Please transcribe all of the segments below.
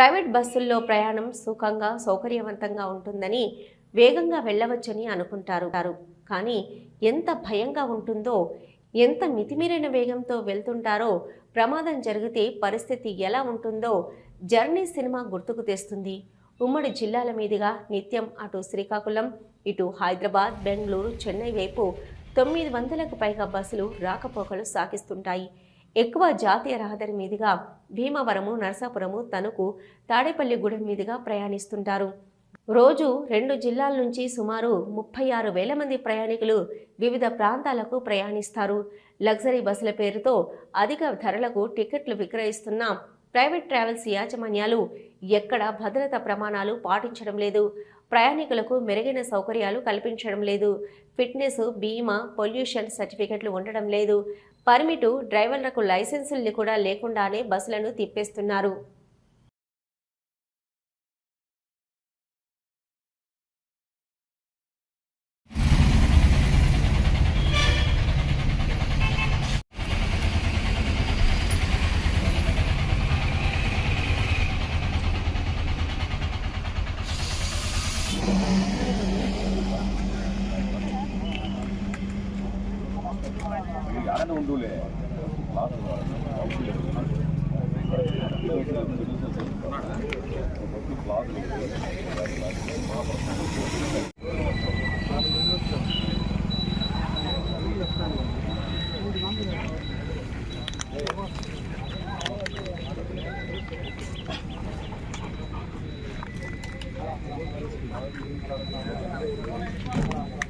Private బస్సుల్లో ప్రయాణం సుఖంగా సౌకర్యవంతంగా ఉంటుందని వేగంగా వెళ్ళవచ్చని అనుకుంటారు. కానీ ఎంత భయంగా ఉంటుందో ఎంత మితిమీరిన వేగంతో వెళ్తుంటారో ప్రమాదం జరిగితే పరిస్థితి ఎలా ఉంటుందో జర్నీ సినిమా గుర్తుకు తెస్తుంది. ఉమ్మడి జిల్లాల మీదుగా నిత్యం అటు శ్రీకాకుళం ఇటు హైదరాబాద్ బెంగళూరు చెన్నై వైపు తొమ్మిది వందలకు పైగా బస్సులు రాకపోకలు సాగిస్తుంటాయి. ఎక్కువ జాతీయ రహదారి మీదుగా భీమవరము నరసాపురము తణుకు తాడేపల్లిగూడెం మీదుగా ప్రయాణిస్తుంటారు. రోజు రెండు జిల్లాల నుంచి సుమారు ముప్పై ఆరు వేల మంది ప్రయాణికులు వివిధ ప్రాంతాలకు ప్రయాణిస్తారు. లగ్జరీ బస్సుల పేరుతో అధిక ధరలకు టికెట్లు విక్రయిస్తున్న ప్రైవేట్ ట్రావెల్స్ యాజమాన్యాలు ఎక్కడ భద్రత ప్రమాణాలు పాటించడం లేదు. ప్రయాణికులకు మెరుగైన సౌకర్యాలు కల్పించడం లేదు. ఫిట్నెస్ బీమా పొల్యూషన్ సర్టిఫికెట్లు ఉండడం లేదు. పర్మిటు డ్రైవర్లకు లైసెన్సుల్ని కూడా లేకుండానే బస్సులను తిప్పేస్తున్నారు. யாரும் உண்டு Thank you.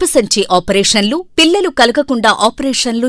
గర్భసంచి ఆపరేషన్లు పిల్లలు కలగకుండా ఆపరేషన్లు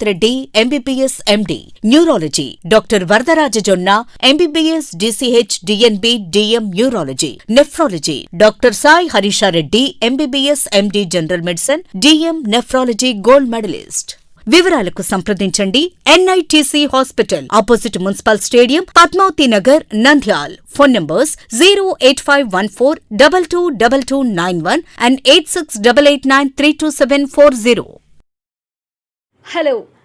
Reddy MBBS MD neurology. Doctor Varadaraja Jonna MBBS DCH DNB DM neurology. Nephrology. Doctor Sai Harisha Reddy MBBS MD general medicine DM nephrology gold medalist. వివరాలకు సంప్రదించండి. NITC hospital opposite municipal stadium Padmavati Nagar Nandyal. Phone numbers zero eight five one four double two double two nine one and eight six double eight nine three two seven four zero. Hello